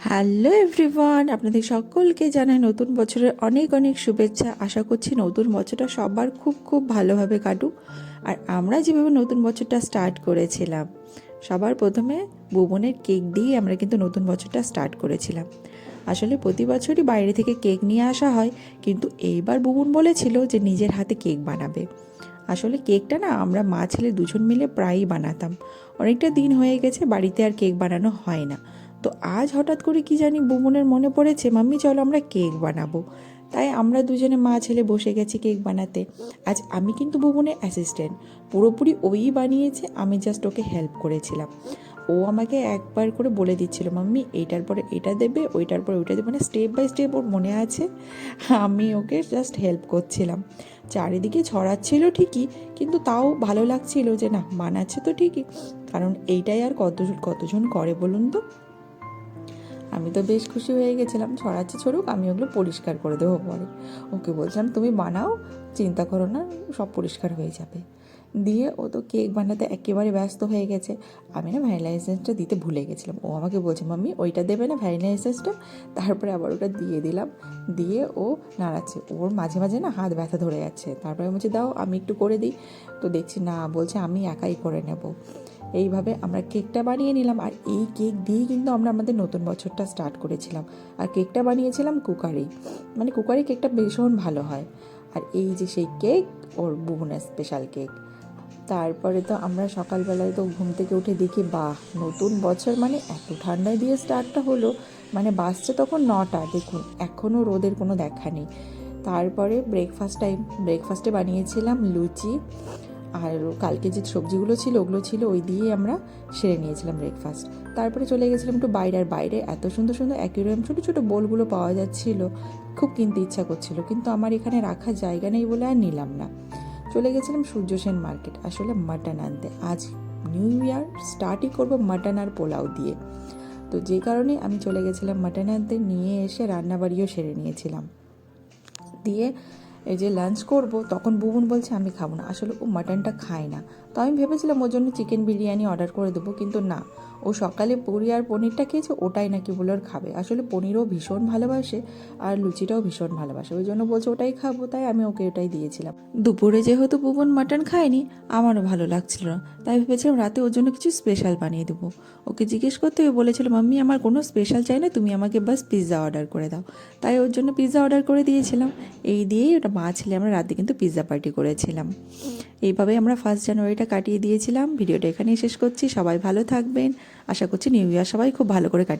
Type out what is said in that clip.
Hello everyone, আপনাদের সকলকে জানাই নতুন বছরের অনেক অনেক শুভেচ্ছা। আশা করছি নতুন বছরটা সবার খুব খুব ভালোভাবে কাটুক। আর আমরা যেভাবে নতুন বছরটা স্টার্ট করেছিলাম, সবার প্রথমে ভুবনের কেক দিয়ে আমরা কিন্তু নতুন বছরটা স্টার্ট করেছিলাম। আসলে প্রতি বছরই বাইরে থেকে কেক নিয়ে আসা হয়, কিন্তু এইবার বুবুন বলেছিল যে নিজের হাতে কেক বানাবে। আসলে কেকটা না আমরা মা ছেলে দুজন মিলে প্রায়ই বানাতাম। অনেকটা দিন হয়ে গেছে, বাড়িতে আর কেক বানানো হয় না। তো আজ হঠাৎ করে কি জানি বুমনের মনে পড়েছে, মাম্মি, চলো আমরা কেক বানাবো। তাই আমরা দুজনে মা ছেলে বসে গেছি কেক বানাতে। আজ আমি কিন্তু বুবনের অ্যাসিস্ট্যান্ট পুরোপুরি ওই বানিয়েছে, আমি জাস্ট ওকে হেল্প করেছিলাম। ও আমাকে একবার করে বলে দিচ্ছিল, মাম্মি এইটার পরে এটা দেবে, ওইটার পরে ওইটা দেবে। মানে স্টেপ বাই স্টেপ ওর মনে আছে, আমি ওকে জাস্ট হেল্প করছিলাম। চারিদিকে ছড়াচ্ছিল ঠিকই, কিন্তু তাও ভালো লাগছিল যে, না মানাচ্ছে তো ঠিকই। কারণ এইটাই আর কতজন কতজন করে বলুন তো? আমি তো বেশ খুশি হয়ে গেছিলাম। ছড়াচ্ছে ছড়ুক, আমি ওগুলো পরিষ্কার করে দেবো পরে। ওকে বলছিলাম, তুমি বানাও, চিন্তা করো না, সব পরিষ্কার হয়ে যাবে। দিয়ে ও তো কেক বানাতে একেবারে ব্যস্ত হয়ে গেছে। আমি না ভ্যানিলা এসেন্সটা দিতে ভুলে গেছিলাম। ও আমাকে বলছে, মাম্মি, ওইটা দেবে না ভ্যানিলা এসেন্সটা? তারপরে আবার ওটা দিয়ে দিলাম। দিয়ে ও নাড়াচ্ছে। ওর মাঝে মাঝে না হাত ব্যথা ধরে যাচ্ছে। তারপরে আমি বলছি, দাও, আমি একটু করে দিই। তো দেখছি, না, বলছে, আমি একাই করে নেব। এইভাবে আমরা কেকটা বানিয়ে নিলাম। আর এই কেক দিয়েই কিন্তু আমরা আমাদের নতুন বছরটা স্টার্ট করেছিলাম। আর কেকটা বানিয়েছিলাম কুকারেই। মানে কুকারে কেকটা ভীষণ ভালো হয়। আর এই যে সেই কেক, ওর বুবনের স্পেশাল কেক। তারপরে তো আমরা সকালবেলায় তো ঘুম থেকে উঠে দেখি, বাহ, নতুন বছর মানে এত ঠান্ডায় দিয়ে স্টার্টটা হলো। মানে বাসছে তখন নটা, দেখুন এখনও রোদের কোনো দেখা নেই। তারপরে ব্রেকফাস্ট টাইম ব্রেকফাস্টে বানিয়েছিলাম লুচি। আর কালকে যে সবজিগুলো ছিল, ওগুলো ছিল, ওই দিয়েই আমরা সেরে নিয়েছিলাম ব্রেকফাস্ট তারপরে চলে গেছিলাম একটু বাইরে আর বাইরে। এত সুন্দর সুন্দর অ্যাকুরিয়াম, ছোটো ছোটো বোলগুলো পাওয়া যাচ্ছিল। খুব কিনতে ইচ্ছা করছিল, কিন্তু আমার এখানে রাখার জায়গা নেই বলে আর নিলাম না। চলে গেছিলাম সূর্য সেন মার্কেট, আসলে মাটন আনতে। আজ নিউ ইয়ার স্টার্টই করব মাটন আর পোলাও দিয়ে। তো যে কারণে আমি চলে গেছিলাম মাটন আনতে, নিয়ে এসে রান্নাবাড়িও সেরে নিয়েছিলাম। দিয়ে এই যে লাঞ্চ করব, তখন বুবুন বলছে, আমি খাব না। আসলে ও মাটনটা খায় না। তো আমি ভেবেছিলাম ওর জন্য চিকেন বিরিয়ানি অর্ডার করে দেবো, কিন্তু না। ও সকালে পুরি আর পনিরটা খেয়েছে, ওটাই নাকি বলে ওর খাবে। আসলে পনিরও ভীষণ ভালোবাসে আর লুচিটাও ভীষণ ভালোবাসে। ওই জন্য বলছে, ওটাই খাব। তাই আমি ওকে ওটাই দিয়েছিলাম। দুপুরে যেহেতু বুবন মাটন খায়নি, আমারও ভালো লাগছিল না। তাই ভেবেছিলাম রাতে ওর জন্য কিছু স্পেশাল বানিয়ে দেবো। ওকে জিজ্ঞেস করতে ও বলেছিল, মাম্মি, আমার কোনো স্পেশাল চাই না, তুমি আমাকে বাস পিৎজা অর্ডার করে দাও। তাই ওর জন্য পিৎজা অর্ডার করে দিয়েছিলাম। এই দিয়েই ওটা মা ছেলে আমরা, রাতে কিন্তু পিৎজা পার্টি করেছিলাম। এইভাবে আমরা ফার্স্ট জানুয়ারিটা কাটিয়ে দিয়েছিলাম। ভিডিওটা এখানেই শেষ করছি। সবাই ভালো থাকবেন। আশা করছি নিউ ইয়ার সবাই খুব ভালো করে কাটিয়ে